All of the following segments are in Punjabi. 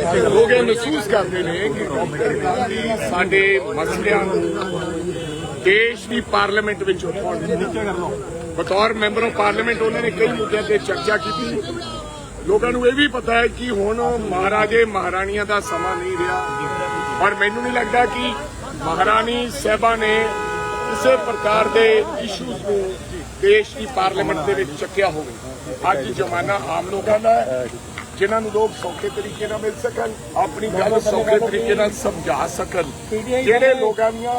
ਲੋਕ ਇਹ ਮਹਿਸੂਸ ਕਰਦੇ ਨੇ ਕਿ ਡਾਕਟਰ ਗਾਂਧੀ ਸਾਡੇ ਮਸਲਿਆਂ ਨੂੰ ਦੇਸ਼ ਦੀ ਪਾਰਲੀਮੈਂਟ ਵਿੱਚ ਉਠਾਉਣ ਬਤੌਰ ਮੈਂਬਰ ਆਫ ਪਾਰਲੀਮੈਂਟ ਉਹਨਾਂ ਨੇ ਕਈ ਮੁੱਦਿਆਂ ਤੇ ਚਰਚਾ ਕੀਤੀ। ਲੋਕਾਂ ਨੂੰ ਇਹ ਵੀ ਪਤਾ ਹੈ ਕਿ ਹੁਣ ਮਹਾਰਾਜੇ ਮਹਾਰਾਣੀਆਂ ਦਾ ਸਮਾਂ ਨਹੀਂ ਰਿਹਾ। ਪਰ ਮੈਨੂੰ ਨਹੀਂ ਲੱਗਦਾ ਕਿ ਮਹਾਰਾਣੀ ਸਾਹਿਬਾ ਨੇ ਕਿਸੇ ਪ੍ਰਕਾਰ ਦੇ ਇਸ਼ੂਜ਼ ਨੂੰ ਦੇਸ਼ ਦੀ ਪਾਰਲੀਮੈਂਟ ਦੇ ਵਿੱਚ ਚੱਕਿਆ ਹੋਵੇ। ਅੱਜ ਜ਼ਮਾਨਾ ਆਮ ਲੋਕਾਂ ਦਾ ਹੈ। ਜਿਨ੍ਹਾਂ ਨੂੰ ਲੋਕ ਸੌਖੇ ਤਰੀਕੇ ਨਾਲ ਮਿਲ ਸਕਣ ਆਪਣੀ ਗੱਲ ਸੌਖੇ ਤਰੀਕੇ ਨਾਲ ਸਮਝਾ ਸਕਣ। ਜਿਹੜੇ ਲੋਕਾਂ ਦੀਆਂ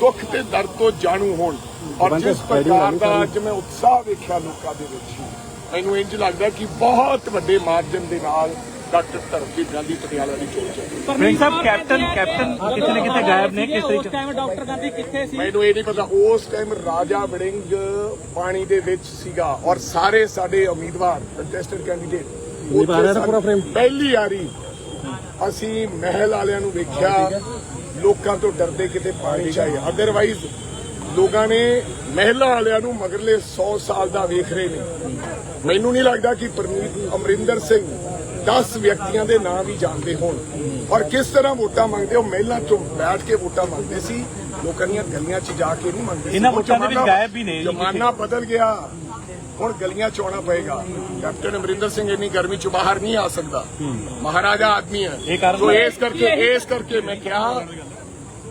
ਦੁੱਖ ਤੇ ਦਰਦ ਤੋਂ ਜਾਣੂ ਹੋਣ ਔਰ ਜਿਸ ਪ੍ਰਕਾਰ ਦਾ ਅੱਜ ਮੈਂ ਉਤਸ਼ਾਹ ਵੇਖਿਆ ਲੋਕਾਂ ਦੇ ਵਿੱਚ ਮੈਨੂੰ ਇੰਜ ਲੱਗਦਾ ਕਿ ਬਹੁਤ ਵੱਡੇ ਮਾਰਜਨ ਦੇ ਨਾਲ ਡਾਕਟਰ ਧਰਮਜੀਤ ਗਾਂਧੀ ਪਟਿਆਲਾ ਦੀ ਚੋਣ ਚੱਲੀ ਪ੍ਰਿੰਸ ਸਾਹਿਬ ਕੈਪਟਨ ਕੈਪਟਨ ਕਿਤੇ ਨਾ ਕਿਤੇ ਗਾਇਬ ਨੇ ਕਿਸ ਤਰੀਕੇ ਟਾਈਮ ਡਾਕਟਰ ਗਾਂਧੀ ਕਿੱਥੇ ਸੀ? ਮੈਨੂੰ ਇਹ ਨਹੀਂ ਪਤਾ ਉਸ ਟਾਈਮ ਰਾਜਾ ਵੜਿੰਗ ਪਾਣੀ ਦੇ ਵਿੱਚ ਸੀਗਾ ਔਰ ਸਾਰੇ ਸਾਡੇ ਉਮੀਦਵਾਰ ਕੰਟੈਸਟਡ ਕੈਂਡੀਡੇਟ ਪਹਿਲੀ ਵਾਰੀ ਅਸੀਂ ਮਹਿਲ ਵਾਲਿਆਂ ਨੂੰ ਵੇਖਿਆ। ਲੋਕਾਂ ਤੋਂ ਡਰਦੇ ਕਿਤੇ ਪਾਣੀ ਚ ਆਏ। ਅਦਰਵਾਈਜ਼ ਲੋਕਾਂ ਨੇ ਮਹਿਲਾ ਵਾਲਿਆਂ ਨੂੰ ਮਗਰਲੇ 100 ਸਾਲ ਦਾ ਵੇਖ ਰਹੇ ਨੇ। ਮੈਨੂੰ ਨਹੀਂ ਲੱਗਦਾ ਕਿ ਪਰਮੀਤ ਅਮਰਿੰਦਰ ਸਿੰਘ 10 ਵਿਅਕਤੀਆਂ ਦੇ ਨਾਂ ਵੀ ਜਾਣਦੇ ਹੋਣ। ਔਰ ਕਿਸ ਤਰ੍ਹਾਂ ਵੋਟਾਂ ਮੰਗਦੇ ਉਹ ਮਹਿਲਾਂ ਤੋਂ ਬੈਠ ਕੇ ਵੋਟਾਂ ਮੰਗਦੇ ਸੀ। ਲੋਕਾਂ ਦੀਆਂ ਗਲੀਆਂ 'ਚ ਜਾ ਕੇ ਨਹੀਂ ਮੰਗਦੇ। ਇਹਨਾਂ ਵੋਟਾਂ ਦੇ ਵਿੱਚ ਗਾਇਬ ਵੀ ਨੇ। ਜ਼ਮਾਨਾ ਬਦਲ ਗਿਆ। ਹੁਣ ਗਲੀਆਂ 'ਚ ਆਉਣਾ ਪਏਗਾ। ਕੈਪਟਨ ਅਮਰਿੰਦਰ ਸਿੰਘ ਇੰਨੀ ਗਰਮੀ 'ਚ ਬਾਹਰ ਨਹੀਂ ਆ ਸਕਦਾ। ਮਹਾਰਾਜਾ ਆਦਮੀ ਹੈ। ਸੋ। ਇਸ ਕਰਕੇ ਇਸ ਕਰਕੇ ਮੈਂ ਕਿਹਾ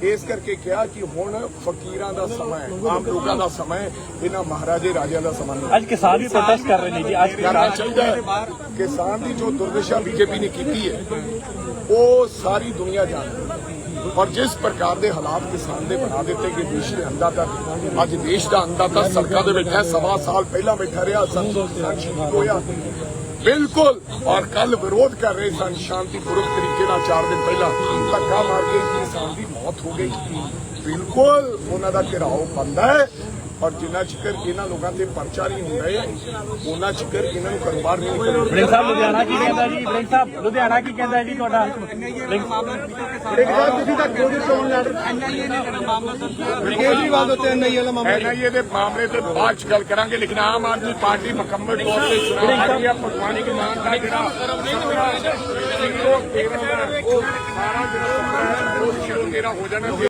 ਇਸ ਕਰਕੇ ਕਿਹਾ ਕਿ ਹੁਣ ਫਕੀਰਾਂ ਦਾ ਸਮਾਂ ਹੈ ਆਮ ਲੋਕਾਂ ਦਾ ਸਮਾਂ ਹੈ ਇਹਨਾਂ ਮਹਾਰਾਜੇ ਰਾਜਿਆਂ ਦਾ ਸਮਾਂ ਨਹੀਂ। ਅੱਜ ਕਿਸਾਨ ਵੀ ਪ੍ਰੋਟੈਸਟ ਕਰ ਰਹੇ ਨੇ ਜੀ ਅੱਜ ਕਰਨਾ ਕਿਸਾਨ ਚਾਹੀਦਾ ਕਿਸਾਨ ਦੀ ਜੋ ਦੁਰਦਸ਼ਾ ਬੀਜੇਪੀ ਨੇ ਕੀਤੀ ਹੈ ਉਹ ਸਾਰੀ ਦੁਨੀਆ ਜਾਣਦੀ ਹੈ। ਔਰ ਜਿਸ ਪ੍ਰਕਾਰ ਦੇ ਹਾਲਾਤ ਕਿਸਾਨ ਦੇ ਬਣਾ ਦਿੱਤੇ ਕਿ ਦੇਸ਼ ਦੇ ਅੰਦਾਤਾ ਅੱਜ ਦੇਸ਼ ਦਾ ਅੰਦਾਤਾ ਸੜਕਾਂ ਦੇ ਬੈਠਾ ਸਵਾ ਸਾਲ ਪਹਿਲਾਂ ਬੈਠਾ ਰਿਹਾ ਸਨ। ਹੋਇਆ। ਬਿਲਕੁਲ। ਔਰ ਕੱਲ ਵਿਰੋਧ ਕਰ ਰਹੇ ਸਨ, ਸ਼ਾਂਤੀਪੂਰਵਕ ਤਰੀਕੇ ਨਾਲ 4 ਦਿਨ ਪਹਿਲਾਂ ਧੱਕਾ ਮਾਰ ਕੇ ਕਿਸਾਨ ਦੀ ਮੌਤ ਹੋ ਗਈ। ਬਿਲਕੁਲ ਉਹਨਾਂ ਦਾ ਘਿਰਾਓ ਬੰਦਾ ਹੈ। ਔਰ ਜਿੰਨਾ ਚਿਕਰ ਇਹਨਾਂ ਲੋਕਾਂ ਤੇ ਪਰਚਾ ਨਹੀਂ ਹੁੰਦਾ ਹੈ ਉਹਨਾਂ ਚਿਕਰ ਇਹਨਾਂ ਨੂੰ ਕਾਰੋਬਾਰ ਨਹੀਂ ਕਰਨਾ ਬ੍ਰਿੰਗ ਸਾਹਿਬ ਲੁਧਿਆਣਾ ਕੀ ਕਹਿੰਦਾ ਜੀ? ਬ੍ਰਿੰਗ ਸਾਹਿਬ ਲੁਧਿਆਣਾ ਕੀ ਕਹਿੰਦਾ ਜੀ ਤੁਹਾਡਾ? ਬ੍ਰਿੰਗ ਤੁਸੀਂ ਤਾਂ ਕੋਈ ਚੋਣ ਲੜ ਕੇਜਰੀਵਾਲ ਦੇ ਉੱਤੇ ਐਨਆਈਏ ਵਾਲਾ ਮਾਮਲਾ ਐਨਆਈਏ ਦੇ ਮਾਮਲੇ ਤੇ ਬਾਅਦ ਚ ਗੱਲ ਕਰਾਂਗੇ। ਲੇਕਿਨ ਆਮ ਆਦਮੀ ਪਾਰਟੀ ਮੁਕੰਮਲ ਤੌਰ ਤੇ ਚੁਣਾਵ ਲੜੀ ਹੈ ਭਗਵਾਨ ਕੇ ਨਾਮ ਦਾ ਜਿਹੜਾ ਉਹ ਸਾਰਾ ਜਿਹੜਾ ਉਹ ਸ਼ੁਰੂ ਮੇਰਾ ਹੋ ਜਾਣਾ